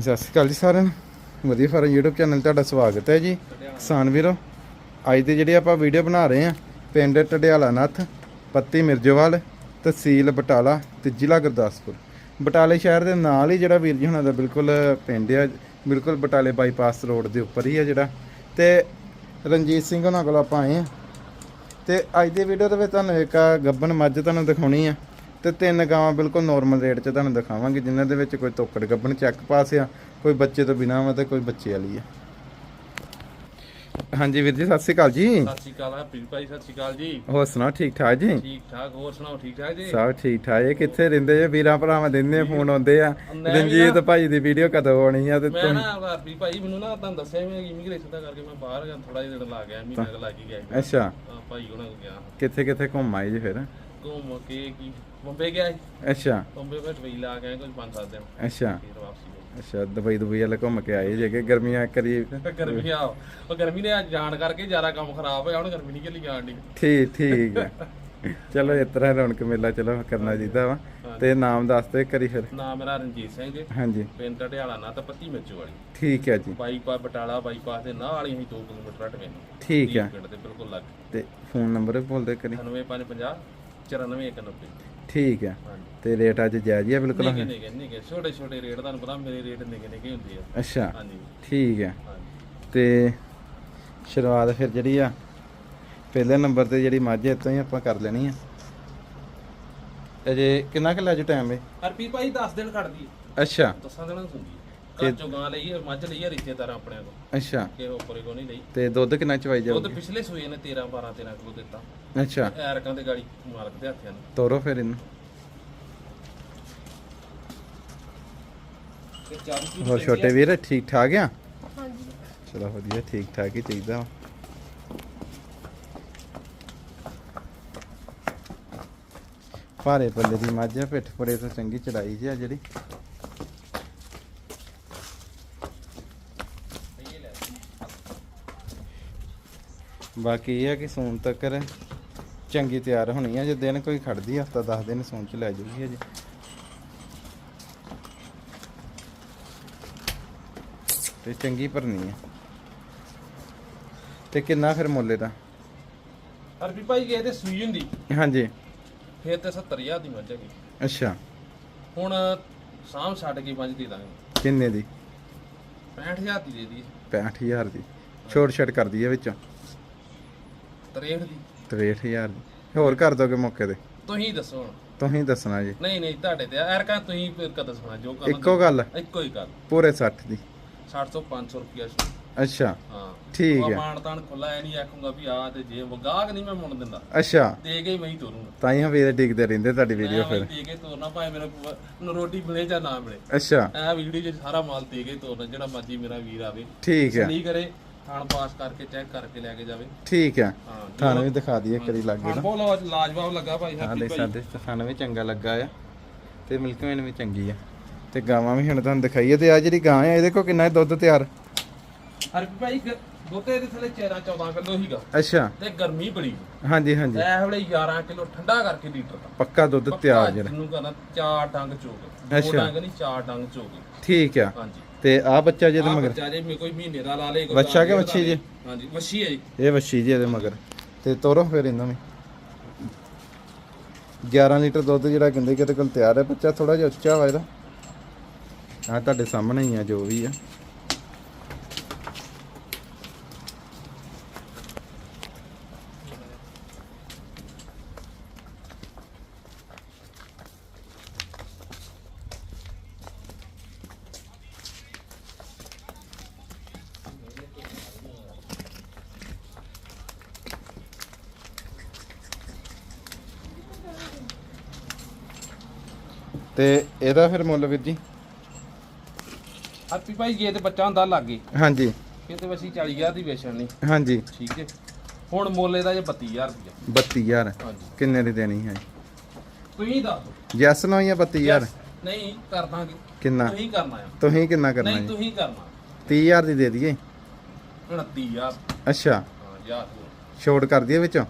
ਸਤਿ ਸ਼੍ਰੀ ਅਕਾਲ ਜੀ ਸਾਰਿਆਂ ਨੂੰ। ਵਧੀਆ ਫਾਰਮ YouTube ਚੈਨਲ ਤੁਹਾਡਾ ਸਵਾਗਤ ਹੈ ਜੀ। ਕਿਸਾਨ ਵੀਰੋ, ਅੱਜ ਦੇ ਜਿਹੜੇ ਆਪਾਂ ਵੀਡੀਓ ਬਣਾ ਰਹੇ ਹਾਂ, ਪਿੰਡ ਟਡਿਆਲਾ ਨੱਥ, ਪੱਤੀ ਮਿਰਜੋਵਾਲ, ਤਹਿਸੀਲ ਬਟਾਲਾ ਤੇ ਜ਼ਿਲ੍ਹਾ ਗੁਰਦਾਸਪੁਰ। ਬਟਾਲੇ ਸ਼ਹਿਰ ਦੇ ਨਾਲ ਹੀ ਜਿਹੜਾ ਵੀਰ ਜੀ ਹੁਣਾਂ ਦਾ ਬਿਲਕੁਲ ਪਿੰਡ ਆ, ਬਿਲਕੁਲ ਬਟਾਲੇ ਬਾਈਪਾਸ ਰੋਡ ਦੇ ਉੱਪਰ ਹੀ ਆ ਜਿਹੜਾ। ਤੇ ਰਣਜੀਤ ਸਿੰਘ ਉਹਨਾਂ ਕੋਲ ਆਪਾਂ ਆਏ ਆ ਤੇ ਅੱਜ ਦੀ ਵੀਡੀਓ ਦੇ ਵਿੱਚ ਤੁਹਾਨੂੰ ਇੱਕ ਗੱਬਨ ਮੱਝ ਤੁਹਾਨੂੰ ਦਿਖਾਉਣੀ ਆ। ਤੇ ਤਿੰਨ ਗਾਵਾਂ ਬਿਲਕੁਲ ਨਾਰਮਲ ਰੇਟ 'ਚ ਤੁਹਾਨੂੰ ਦਿਖਾਵਾਂਗੇ ਜਿਨ੍ਹਾਂ ਦੇ ਵਿੱਚ ਕੋਈ ਤੋਕੜ ਗੱਬਨ ਚੈੱਕ ਪਾਸ ਆ ਕੋਈ ਬੱਚੇ ਤੋਂ ਬਿਨਾਂ ਵਾ ਤੇ ਕੋਈ ਬੱਚੇ ਵਾਲੀ ਆ। ਹਾਂਜੀ ਵੀਰ ਜੀ ਸਤਿ ਸ਼੍ਰੀ ਅਕਾਲ ਜੀ। ਸਤਿ ਸ਼੍ਰੀ ਅਕਾਲ ਹਰਪ੍ਰੀਤ ਭਾਈ ਸਤਿ ਸ਼੍ਰੀ ਅਕਾਲ ਜੀ। ਹੋਰ ਸੁਣਾਓ ਠੀਕ ਠਾਕ ਜੀ? ਠੀਕ ਠਾਕ ਹੋਰ ਸੁਣਾਓ ਠੀਕ ਠਾਕ ਜੀ? ਸਭ ਠੀਕ ਠਾਕ ਇਹ ਕਿੱਥੇ ਰਹਿੰਦੇ ਆ ਵੀਰਾਂ ਭਰਾਵਾਂ ਦਿੰਦੇ ਫੋਨ ਆਉਂਦੇ ਆ। ਰਣਜੀਤ ਭਾਈ ਦੀ ਵੀਡੀਓ ਕਦੋਂ ਆਉਣੀ ਆ ਤੇ ਮੈਂ ਨਾ ਹਰਪ੍ਰੀਤ ਭਾਈ ਮੈਨੂੰ ਨਾ ਤੁਹਾਨੂੰ ਦੱਸਿਆ ਮੈਂ ਇਮੀਗ੍ਰੇਸ਼ਨ ਦਾ ਕਰਕੇ ਮੈਂ ਬਾਹਰ ਗਿਆ ਥੋੜਾ ਜਿਹਾ ਦਿਨ ਲਾ ਗਿਆ ਮਹੀਨਾ ਕੁ ਲੱਗ ਗਿਆ। ਅੱਛਾ। ਹਾਂ, ਭਾਈ ਉਹਨਾਂ ਕੋਲ ਗਿਆ। ਕਿੱਥੇ ਕਿੱਥੇ ਘੁੰਮ ਆਏ ਜੀ ਫਿਰ? ਘੁੰਮ ਕੇ ਕੀ? ਬੰਬੇ ਗਿਆ ਸੀ। ਅੱਛਾ। ਬੰਬੇ ਵਿੱਚ ਵੀ ਲਾ ਕੇ ਆਏ ਕੁਝ 5-7 ਦਿਨ। ਅੱਛਾ। ਫਿਰ ਵਾਪਸੀ ਹੋ ਅੱਛਾ ਦੁਬਈ ਦੁਬਈ ਵਾਲੇ ਘੁੰਮ ਕੇ ਆਏ ਜੇ ਕਿ ਗਰਮੀਆਂ ਕਰੀ ਗਈ। ਗਰਮੀ ਆ ਉਹ ਗਰਮੀ ਨੇ ਅੱਜ ਜਾਣ ਕਰਕੇ ਜ਼ਿਆਦਾ ਕੰਮ ਖਰਾਬ ਹੋਇਆ ਹੁਣ ਗਰਮੀ ਨਹੀਂ ਚੱਲੀ ਜਾਣ ਦੀ ਠੀਕ ਠੀਕ ਹੈ। ਚਲੋ ਇਸ ਤਰ੍ਹਾਂ ਰੌਣਕ ਮੇਲਾ ਚਲੋ ਕਰਨਾ ਚਾਹੀਦਾ ਵਾ। ਤੇ ਨਾਮ ਦੱਸ ਦੇ ਕਰੀ ਫਿਰ। ਨਾਮ ਮੇਰਾ ਰਣਜੀਤ ਸਿੰਘ ਜੀ। ਹਾਂਜੀ। ਪਿੰਡ ਢਿਆਲਾ ਨਾ ਤਾਂ ਪੱਤੀ ਮਿਰਚੋ ਵਾਲੀ। ਠੀਕ ਹੈ ਜੀ। ਬਾਈਪਾਸ ਬਟਾਲਾ ਬਾਈਪਾਸ ਦੇ ਨਾਲ ਹੀ ਅਸੀਂ 2 ਕਿਲੋਮੀਟਰ ਹਟਵੇਂ ਠੀਕ ਹੈ। ਪਿੰਡ ਦੇ ਬਿਲਕੁਲ ਲੱਗ। ਤੇ ਫੋਨ ਨੰਬਰ ਵੀ ਬੋਲਦੇ ਕਰੀ 9550 94190 ਠੀਕ ਹੈ। ਤੇ ਰੇਟ ਅੱਜ ਜਾਇਜ਼ ਹੀ ਆ ਬਿਲਕੁਲ? ਨਿੱਕੇ ਨਿੱਕੇ ਨਿੱਕੇ ਛੋਟੇ ਛੋਟੇ ਰੇਟ ਤੁਹਾਨੂੰ ਪਤਾ ਮੇਰੇ ਰੇਟ ਨਿੱਕੇ ਨਿੱਕੇ ਹੁੰਦੇ ਆ। ਅੱਛਾ। ਹਾਂਜੀ। ਠੀਕ ਹੈ। ਤੇ ਸ਼ੁਰੂਆਤ ਫਿਰ ਜਿਹੜੀ ਆ ਪਹਿਲੇ ਨੰਬਰ ਤੇ ਜਿਹੜੀ ਮੱਝ ਇੱਥੋਂ ਹੀ ਆਪਾਂ ਕਰ ਲੈਣੀ ਆ। ਅਜੇ ਕਿੰਨਾ ਕੁ ਲੱਜ ਟਾਈਮ ਏ? ਹਰਪੀ ਭਾਈ 10 ਦਿਨ ਖੜਦੀ ਅੱਛਾ। ਦਸਾਂ ਦਿਨਾਂ ਨੂੰ ਸੁਣਦੀ ਘਰ ਚੋਂ ਗਾਂ ਲਈ ਹੈ, ਮੱਝ ਲਈ ਹੈ ਰਿਸ਼ਤੇਦਾਰ ਆਪਣੇ ਕੋਲ ਅੱਛਾ। ਕਿ ਉੱਪਰੇ ਕੋ ਨਹੀਂ ਲਈ। ਤੇ ਦੁੱਧ ਕਿੰਨਾ ਚਵਾਈ ਉਹ ਜਾਊਗੀ? ਤਾਂ ਪਿਛਲੇ ਸੂਏ ਨੇ 13 12 13 ਕਿਲੋ ਦਿੱਤਾ। ਅੱਛਾ। ਐਰਕਾਂ ਦੇ ਗਾੜੀ ਮਾਲਕ ਦੇ ਹੱਥਾਂ ਨੂੰ। ਤੋਰੋ ਫਿਰ ਇਹਨੂੰ। ਤੇ ਚਾਰ ਹੋਰ ਛੋਟੇ ਵੀਰ ਠੀਕ ਠਾਕ ਆ? ਹਾਂਜੀ। ਚਲੋ ਵਧੀਆ ਠੀਕ ਠਾਕ ਹੀ ਚਾਹੀਦਾ। ਭਾਰੇ ਪੱਲੇ ਦੀ ਮੱਝ ਆ ਪਿੱਠ ਪਰੇ ਤੋਂ ਚੰਗੀ ਚੜਾਈ ਜੀ ਆ ਜਿਹੜੀ। ਬਾਕੀ ਇਹ ਆ ਕਿ ਸੂਨ ਤੱਕ ਚੰਗੀ ਤਿਆਰ ਹੋਣੀ ਆ ਜੇ ਦਿਨ ਕੋਈ ਖੜਦੀ ਹਫਤਾ 10 ਦਿਨ ਸੂਨ ਚ ਲੈ ਜੂਗੀ ਅਜੇ ਤੇ ਚੰਗੀ ਭਰਨੀ ਆ। ਤੇ ਕਿੰਨਾ ਫਿਰ ਮੁੱਲ ਇਹਦਾ? ਹਰਪੀ ਭਾਈ ਜੇ ਤੇ ਸੂਈ ਹੁੰਦੀ। ਹਾਂਜੀ। ਫਿਰ ਤੇ 70000 ਦੀ ਮੱਝ ਹੈਗੀ ਅੱਛਾ। ਹੁਣ ਸਾਂਭ ਛੱਡ ਕੇ ਮੱਝ ਦੇ ਦਾਂਗੇ। ਕਿੰਨੇ ਦੀ? 65000 ਦੀ ਦੇ ਦੀ 65000 ਦੀ। ਛੋਟ ਛੱਟ ਕਰ ਦਈਏ ਵਿੱਚੋਂ। 63 ਦੀ। 63000 ਦੀ। ਹੋਰ ਕਰ ਦੋਗੇ ਮੌਕੇ ਤੇ? ਤੁਸੀਂ ਦੱਸੋ ਹੁਣ। ਤੁਸੀਂ ਦੱਸਣਾ ਜੀ। ਨਹੀਂ ਨਹੀਂ ਤੁਹਾਡੇ ਤੇ ਐਰਕਾ ਤੁਸੀਂ ਫਿਰ ਕਦ ਸੁਣਾ ਜੋ ਕਰਨਾ ਇੱਕੋ ਗੱਲ? ਇੱਕੋ ਹੀ ਗੱਲ। ਪੂਰੇ 60 ਦੀ। 60 ਤੋਂ 500 ਰੁਪਿਆ ਅੱਛਾ। ਹਾਂ। ਠੀਕ ਹੈ। ਮਾਨ ਤਾਨ ਖੁੱਲਾ ਐ ਨਹੀਂ ਆਖੂੰਗਾ ਵੀ ਆ ਤੇ ਜੇ ਵਗਾਹਕ ਨਹੀਂ ਮੈਂ ਮੁੜ ਦਿੰਦਾ। ਅੱਛਾ। ਦੇ ਕੇ ਮੈਂ ਹੀ ਤੋਰੂੰਗਾ। ਤਾਂ ਹੀ ਵੀਰ ਡਿੱਗਦੇ ਰਹਿੰਦੇ ਤੁਹਾਡੀ ਵੀਡੀਓ ਫਿਰ। ਦੇ ਕੇ ਤੋਰਨਾ ਭਾਵੇਂ ਮੇਰਾ ਰੋਟੀ ਮਿਲੇ ਜਾਂ ਨਾ ਮਿਲੇ। ਅੱਛਾ। ਐ ਵੀਡੀਓ 'ਚ ਸਾਰਾ ਮਾਲ ਦੇ ਕੇ ਤੋਰਨਾ ਜਿਹੜਾ ਮਰਜ਼ੀ ਮੇਰਾ ਵੀਰ ਆਵੇ। ਠੀਕ ਹੈ। ਨਹੀਂ ਕਰੇ। ਖਾਣ ਪਾਸ ਕਰਕੇ ਚੈੱਕ ਕਰਕੇ ਲੈ ਕੇ ਜਾਵੇ। ਠੀਕ ਹੈ। ਹਾਂ ਤੁਹਾਨੂੰ ਵੀ ਦਿਖਾ ਦਈਏ ਕਰੀ ਲੱਗੇ ਖਾਣ ਨਾ। ਬਹੁਤ ਲਾਜਵਾਬ ਲੱਗਾ ਭਾਈ ਹਾਂ ਹੈਪੀ ਦੇ ਭਾਈ। ਸਾਡੇ ਸਾਨੂੰ ਵੀ ਚੰਗਾ ਲੱਗਾ ਆ। ਤੇ ਮਿਲਕਮੈਨ ਵੀ ਚੰਗੀ ਆ। ਤੇ ਗਾਵਾਂ ਵੀ ਹੁਣ ਤੁਹਾਨੂੰ ਦਿਖਾਈਏ ਤੇ ਆ ਜਿਹੜੀ ਗਾਂ ਆ ਇਹਦੇ ਕੋਲ ਕਿੰਨਾ ਦੁੱਧ ਤਿਆਰ? ਹਰਪੀ ਭਾਈ ਗ- ਦੋਤੇ ਦੇ ਥੱਲੇ 13 14 ਕਿਲੋ ਹੀਗਾ ਅੱਛਾ। ਤੇ ਗਰਮੀ ਬੜੀ। ਹਾਂਜੀ ਹਾਂਜੀ। ਐ ਵੇਲੇ 11 ਕਿਲੋ ਠੰਡਾ ਕਰਕੇ ਲੀਟਰ ਦਾ। ਪੱਕਾ ਦੁੱਧ ਤਿਆਰ ਜਿਹੜਾ। ਜਿਹਨੂੰ ਕਹਿੰਦਾ ਚਾਰ ਡੰਗ ਚੋਕ ਦੋ ਅੱਛਾ। ਡੰਗ ਨਹੀਂ ਚਾਰ ਡੰਗ ਚੋਕ ਠੀਕ ਆ। ਹਾਂਜੀ। ਤੇ ਆ ਬੱਚਾ ਜਿਹਦੇ ਆਹ ਮਗਰ? ਬੱਚਾ ਜੇ ਕੋਈ ਮਹੀਨੇ ਦਾ ਲਾ ਲੇ ਕੋਈ ਵੱਛਾ ਕਿ ਵੱਛੀ ਜੀ? ਹਾਂਜੀ ਵੱਛੀ ਹੈ ਜੀ। ਇਹ ਵੱਛੀ ਜੀ ਇਹਦੇ ਮਗਰ। ਤੇ ਤੋਰੋ ਫਿਰ ਇਹਨਾਂ ਵੀ 11 ਲੀਟਰ ਦੁੱਧ ਜਿਹੜਾ ਕਹਿੰਦੇ ਕਿ ਇਹਦੇ ਕੋਲ ਤਿਆਰ ਹੈ ਬੱਚਾ ਥੋੜਾ ਜਿਹਾ ਉੱਚਾ ਵਾ ਇਹਦਾ। ਆ ਤੁਹਾਡੇ ਸਾਹਮਣੇ ਹੀ ਆ ਜੋ ਵੀ ਆ। ਤੇ ਇਹਦਾ ਫਿਰ ਮੁੱਲ ਵੀਰ ਜੀ? ਆਪੀ ਭਾਈ ਜੇ ਤੇ ਬੱਚਾ ਹੁੰਦਾ ਲੱਗੇ। ਹਾਂਜੀ। ਇਹ ਤੇ ਅਸੀਂ 40000 ਦੀ ਵੇਚਣੀ ਹਾਂਜੀ। ਠੀਕ ਹੈ। ਹੁਣ ਮੁੱਲ ਇਹਦਾ ਜੇ 32000 ਰੁਪਇਆ 32000 ਕਿੰਨੇ ਦੀ ਦੇਣੀ ਹੈ? ਤੁਸੀਂ ਦੱਸ ਦਿਓ। ਯੈਸ ਨੋ 32000 ਨਹੀਂ ਕਰ ਦਾਂਗੇ। ਕਿੰਨਾ? ਤੁਸੀਂ ਕਰਨਾ ਹੈ ਤੁਸੀਂ ਕਿੰਨਾ ਕਰਨਾ ਹੈ ਨਹੀਂ ਤੁਸੀਂ ਕਰਨਾ। 30000 ਦੀ ਦੇ ਦਈਏ? 29000 ਅੱਛਾ। ਹਾਂ ਯਾਰ। ਛੋੜ ਕਰ ਦਈਏ ਵਿੱਚੋਂ?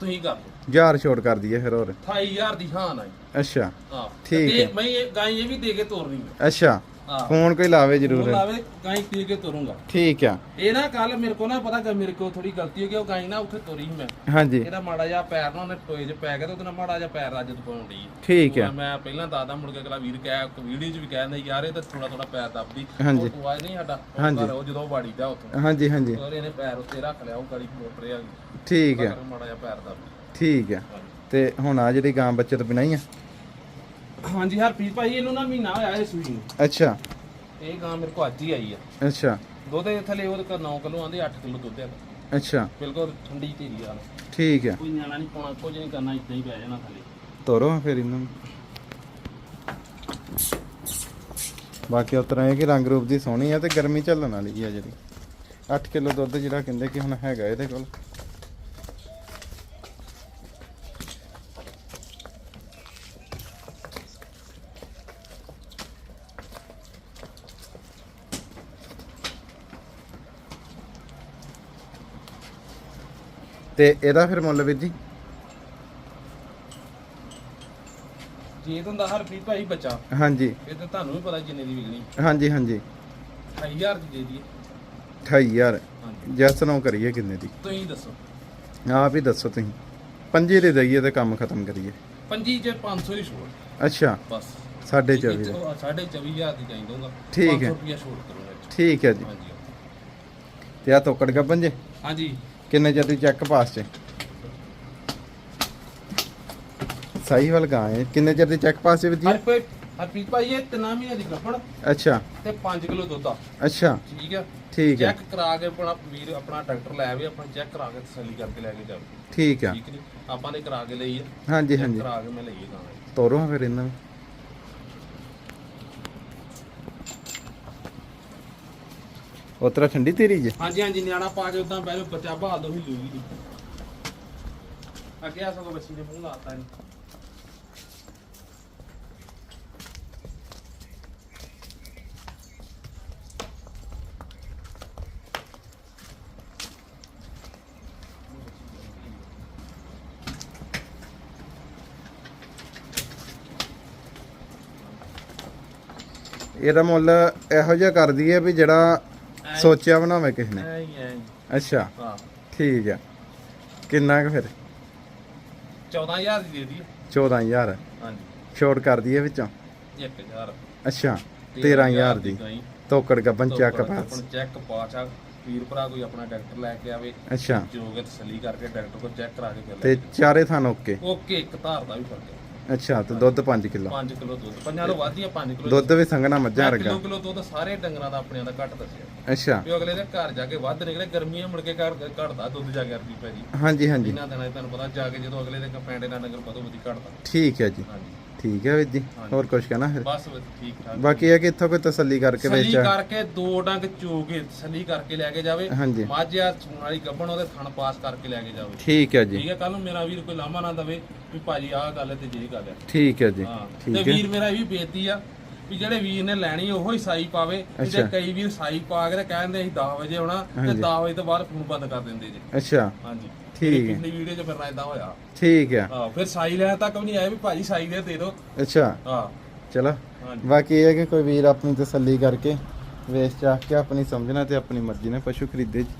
ਤੁਸੀਂ ਕਰ ਦਿਓ। 1000 ਛੋਟ ਕਰ ਦਈਏ ਫਿਰ ਹੋਰ। 28000 ਦੀ ਹਾਂ ਨਾ ਅੱਛਾ। ਹਾਂ। ਠੀਕ ਹੈ। ਮੈਂ ਇਹ ਗਾਂ ਇਹ ਵੀ ਦੇ ਕੇ ਤੋਰਨੀ ਹੈ ਅੱਛਾ। ਫੋਨ ਕੋਈ ਲਾਵੇ ਜ਼ਰੂਰ। ਲਾਵੇ ਗਾਂ ਪੀ ਕੇ ਤੋਰੂੰਗਾ। ਠੀਕ ਆ। ਇਹ ਨਾ ਕੱਲ ਮੇਰੇ ਕੋ ਨਾ ਪਤਾ ਕਿ ਮੇਰੇ ਕੋ ਥੋੜੀ ਗਲਤੀ ਹੋ ਗਈ ਉਹ ਗਾਂ ਨਾ ਉੱਥੇ ਤੋਰੀ ਮੈਂ। ਹਾਂਜੀ। ਇਹਦਾ ਮਾੜਾ ਜਿਹਾ ਪੈਰ ਨਾ ਉਹਨੇ ਟੋਏ 'ਚ ਪੈ ਗਿਆ ਤੇ ਉਹਦੇ ਮਾੜਾ ਜਿਹਾ ਪੈਰ ਰੱਜ ਦਪਾਉਣ ਦੀ ਠੀਕ ਆ। ਮੈਂ ਪਹਿਲਾਂ ਦਾਦਾ ਮੁੜ ਕੇ ਅਗਲਾ ਵੀਰ ਕਹਿ ਵੀਡੀਓ 'ਚ ਵੀ ਕਹਿੰਦਾ ਯਾਰ ਇਹ ਤਾਂ ਥੋੜਾ ਥੋੜਾ ਪੈਰ ਦੱਬਦੀ। ਉਹ ਆਵਾਜ਼ ਨਹੀਂ ਸਾਡਾ ਹਾਂਜੀ। ਉਹ ਜਦੋਂ ਵਾੜੀ ਦਾ ਉੱਥੋਂ। ਹਾਂਜੀ ਹਾਂਜੀ। ਔਰ ਇਹਨੇ ਪੈਰ ਉੱਤੇ ਰੱਖ ਲਿਆ ਉਹ ਗਲੀ ਮੋਟਰੇ ਆ ਗਈ ਠੀਕ ਆ। ਮਾੜਾ ਜਿਹਾ ਪੈਰ ਦੱਬ ਠੀਕ ਆ। ਤੇ ਹੁਣ ਆ ਜਿਹੜੀ ਗਾਂ ਬੱਚੇ ਤੋਂ ਬਿਨਾਂ ਹੀ ਆ? ਹਾਂਜੀ ਹਰਪ੍ਰੀਤ ਭਾਈ ਇਹਨੂੰ ਨਾ ਮਹੀਨਾ ਹੋਇਆ ਇਹ ਸੂਈ ਨੂੰ। ਅੱਛਾ। ਇਹ ਗਾਂ ਮੇਰੇ ਕੋ ਅੱਜ ਹੀ ਆਈ ਆ। ਅੱਛਾ। ਦੁੱਧ ਦੇ ਥੱਲੇ ਉਹਦੇ ਕੋਲ 9 ਕਿਲੋ ਆਂਦੇ 8 ਕਿਲੋ ਦੁੱਧ ਆ। ਅੱਛਾ। ਬਿਲਕੁਲ ਠੰਡੀ ਧੀਰੀ ਆ। ਠੀਕ ਆ। ਕੋਈ ਨਿਆਣਾ ਨਹੀਂ ਪਾਉਣਾ ਕੁਝ ਨਹੀਂ ਕਰਨਾ ਇਦਾਂ ਹੀ ਬਹਿ ਜਾਣਾ ਥੱਲੇ। ਤੋਰੋ ਫਿਰ ਇਹਨਾਂ। ਨੂੰ ਬਾਕੀ ਉਤਰਾ ਇਹ ਕਿ ਰੰਗ ਰੂਪ ਦੀ ਸੋਹਣੀ ਆ ਤੇ ਗਰਮੀ ਝੱਲਣ ਵਾਲੀ ਆ ਜਿਹੜੀ। 8 ਕਿਲੋ ਦੁੱਧ ਜਿਹੜਾ ਕਹਿੰਦੇ ਕਿ ਹੁਣ ਹੈਗਾ ਇਹਦੇ ਕੋਲ। ਤੇ ਇਹਦਾ ਫਿਰ ਮੁੱਲ ਵੀਰ ਜੀ? ਜੇ ਤਾਂ ਹੁੰਦਾ ਹਰਪ੍ਰੀਤ ਭਾਈ ਬੱਚਾ ਹਾਂਜੀ। ਇਹ ਤਾਂ ਤੁਹਾਨੂੰ ਵੀ ਪਤਾ ਜਿੰਨੇ ਦੀ ਵਿਕਣੀ। ਹਾਂਜੀ ਹਾਂਜੀ। 28000 ਦੀ ਦੇ ਦਈਏ। 28000 ਹਾਂਜੀ। ਜੈਸ ਨੂੰ ਕਰੀਏ ਕਿੰਨੇ ਦੀ? ਤੁਸੀਂ ਦੱਸੋ। ਆਪ ਹੀ ਦੱਸੋ ਤੁਸੀਂ। ਪੰਜੀ ਦੇ ਦਈਏ ਤੇ ਕੰਮ ਖਤਮ ਕਰੀਏ। ਪੰਜੀ ਚ 500 ਦੀ ਛੋੜ। ਅੱਛਾ। ਬਸ। ਸਾਢੇ ਚੌਵੀ ਇਹ ਦਾ। ਚ ਸਾਢੇ 24000 ਦੀ ਚਾਹੀਦਾ ਦਊਂਗਾ ਠੀਕ ਹੈ। 500 ਰੁਪਿਆ ਛੋੜ ਕਰੂੰਗਾ। ਠੀਕ ਹੈ ਜੀ। ਤੇ ਆ ਤੋਕੜ ਗੱਬਨ ਜੇ? ਹਾਂਜੀ। ਕਿੰਨੇ ਚਿਰ ਦੀ ਚੈੱਕ ਪਾਸ ਚ? ਸਹੀ ਵਾਲ ਗਾਂ ਹੈ ਕਿੰਨੇ ਚਿਰ ਦੀ ਚੈੱਕ ਪਾਸ ਚ ਜੀ ਹਰਪ੍ਰੀਤ ਹਰਪ੍ਰੀਤ ਭਾਈ ਇਹ ਤਿੰਨਾਂ ਮਹੀਨੇ ਦੀ ਗੱਭਣ ਅੱਛਾ। ਤੇ 5 ਕਿਲੋ ਦੁੱਧ ਆ। ਅੱਛਾ। ਠੀਕ ਆ। ਠੀਕ ਹੈ ਚੈੱਕ ਕਰਾ ਕੇ ਆਪਣਾ ਵੀਰ ਆਪਣਾ ਡਾਕਟਰ ਲੈ ਆਵੇ ਆਪਣਾ ਚੈੱਕ ਕਰਾ ਕੇ ਤਸੱਲੀ ਕਰਕੇ ਲੈ ਕੇ ਜਾਵੇ। ਠੀਕ ਆ। ਠੀਕ ਆਪਾਂ ਨੇ ਕਰਾ ਕੇ ਲਈ ਆ। ਹਾਂਜੀ ਹਾਂਜੀ। ਕਰਾ ਕੇ ਮੈਂ ਲਈ ਗਾਂ ਤੋਰੋ ਫਿਰ ਇਹਨਾਂ ਨੂੰ। ਉਤਰਾ ਠੰਡੀ ਤੇਰੀ ਜੇ? ਹਾਂਜੀ ਹਾਂਜੀ ਨਿਆਣਾ ਪਾ ਕੇ ਉਦਾਂ ਬਹਿ ਜਾਓ ਬੱਚਾ ਬਹਾਲ ਦੋ ਹਿੱਲੂਗੀ ਨਹੀਂ ਅੱਗੇ ਆ ਸਗੋਂ ਬੱਚੀ ਨੇ ਮੂੰਹ ਲਾਤਾ ਨਹੀਂ ਇਹਦਾ ਮੁੱਲ ਇਹੋ ਜਿਹਾ ਕਰ ਦਈਏ ਵੀ ਜਿਹੜਾ ਸੋਚਿਆ ਬਣਾਵੇ ਕਿਸੇ ਨੇ? ਐ ਹੀ ਐ ਹੀ। ਅੱਛਾ। ਹਾਂ। ਠੀਕ ਆ ਕਿੰਨਾ ਕੁ ਫਿਰ? 14000 ਦੀ ਦੇ ਦੀ 14000 ਹਾਂਜੀ। ਛੋਟ ਕਰ ਦਈਏ ਵਿੱਚੋਂ? 1000 ਅੱਛਾ। 13000 ਦੀ ਤੋਕੜ ਗੱਬਨ ਚੱਕ ਪਾਸ ਆਪਣਾ ਚੈੱਕ ਪਾਸ ਆ ਵੀਰ ਭਰਾ ਕੋਈ ਆਪਣਾ ਡਾਕਟਰ ਲੈ ਕੇ ਆਵੇ। ਅੱਛਾ। ਜੋਗ ਤਸੱਲੀ ਕਰਕੇ ਡਾਕਟਰ ਕੋਲ ਚੈੱਕ ਕਰਾ ਕੇ ਫਿਰ ਤੇ ਚਾਰੇ ਥਾਂ ਓਕੇ? ਓਕੇ ਇੱਕ ਧਾਰ ਦਾ ਵੀ ਫ਼ਰਕ ਹੈ। ਅੱਛਾ ਤੇ ਦੁੱਧ 5 ਕਿਲੋ। 5 ਕਿਲੋ ਦੁੱਧ। ਪੰਜਾਂ ਤੋਂ ਵੱਧ ਹੀ 5 ਕਿਲੋ ਦੁੱਧ ਵੀ ਸੰਘਣਾ ਮੱਝਾਂ ਕਿਲੋ ਰਗਾ ਕਿਲੋ ਦੁੱਧ ਸਾਰੇ ਡੰਗਰਾਂ ਦਾ ਆਪਣਿਆਂ ਦਾ ਘੱਟ ਦੱਸਿਆ। ਅੱਛਾ। ਵੀ ਅਗਲੇ ਦੇ ਘਰ ਜਾ ਕੇ ਵੱਧ ਨਿਕਲੇ ਗਰਮੀਆਂ ਮੁੜ ਕੇ ਘਰ ਘਟਦਾ ਦੁੱਧ ਜਾ ਕੇ ਅਰਬੀ ਪੈ ਜੀ। ਹਾਂਜੀ ਹਾਂਜੀ। ਇਹਨਾਂ ਦਿਨਾਂ 'ਚ ਤੁਹਾਨੂੰ ਪਤਾ ਜਾ ਕੇ ਜਦੋਂ ਅਗਲੇ ਦੇ ਪੈਂਡੇ ਦਾ ਡੰਗਰ ਵਧੋ ਵਧੀ ਘਟਦਾ। ਠੀਕ ਹੈ ਜੀ। ਹਾਂਜੀ। ਠੀਕ ਹੈ ਵੀਰ ਜੀ। ਹੋਰ ਕੁਝ ਕਹਿਣਾ ਫਿਰ? ਬਸ ਵਧੀਆ, ਠੀਕ ਠਾਕ। ਬਾਕੀ ਇਹ ਕਿ ਇੱਥੋਂ ਕੋਈ ਤਸੱਲੀ ਕਰਕੇ ਸਲੀ ਵੇਚ ਕਰਕੇ ਦੋ ਡੰਗ ਚੋ ਕੇ ਸਲੀ ਕਰਕੇ ਲੈ ਕੇ ਜਾਵੇ। ਹਾਂਜੀ। ਮਾਝਿਆ ਚੂਣ ਵਾਲੀ ਗੱਬਣ ਉਹਦੇ ਥਣ ਪਾਸ ਕਰਕੇ ਲੈ ਕੇ ਜਾਵੇ। ਠੀਕ ਹੈ ਜੀ। ਠੀਕ ਹੈ ਕੱਲ ਨੂੰ ਮੇਰਾ ਵੀਰ ਕੋਈ ਲਾਮਾ ਨਾ ਦਵੇ। ਵੀ ਭਾਜੀ ਆਹ ਗੱਲ ਤੇ ਜੇ ਗੱਲ ਹੈ ਠੀਕ ਹੈ ਜੀ ਹਾਂ ਤੇ ਠੀਕ ਹੈ। ਵੀਰ ਮੇਰਾ ਇਹ ਵੀ ਬੇਨਤੀ ਆ ਵੀ ਜਿਹੜੇ ਵੀਰ ਨੇ ਲੈਣੀ ਉਹੋ ਹੀ ਸਾਈ ਪਾਵੇ। ਤੇ ਅੱਛਾ। ਕਈ ਵੀਰ ਸਾਈ ਪਾ ਕੇ ਤੇ ਕਹਿੰਦੇ ਅਸੀਂ 10 ਵਜੇ ਆਉਣਾ ਤੇ ਹਾਂਜੀ। 10 ਵਜੇ ਤੋਂ ਬਾਅਦ ਫੋਨ ਬੰਦ ਕਰ ਦਿੰਦੇ ਜੀ। ਅੱਛਾ। ਹਾਂਜੀ। ਠੀਕ ਹੈ। ਪਿਛਲੀ ਵੀਡੀਓ 'ਚ ਨਾਲ ਇਦਾਂ ਹੋਇਆ। ਠੀਕ ਹੈ। ਹਾਂ ਫਿਰ ਸਾਈ ਲੈਣ ਤੱਕ ਵੀ ਨਹੀਂ ਆਇਆ ਵੀ ਭਾਜੀ ਸਾਈ ਦੇ ਦੇ ਦਿਓ। ਅੱਛਾ। ਹਾਂ। ਚਲੋ। ਹਾਂਜੀ। ਬਾਕੀ ਇਹ ਹੈ ਕਿ ਕੋਈ ਵੀਰ ਆਪਣੀ ਤਸੱਲੀ ਕਰਕੇ ਵੇਚ ਚਾਹ ਕੇ ਆਪਣੀ ਸਮਝਣਾ ਤੇ ਆਪਣੀ ਮਰਜ਼ੀ ਨਾਲ ਪਸ਼ੂ ਖਰੀਦੇ। ਜੀ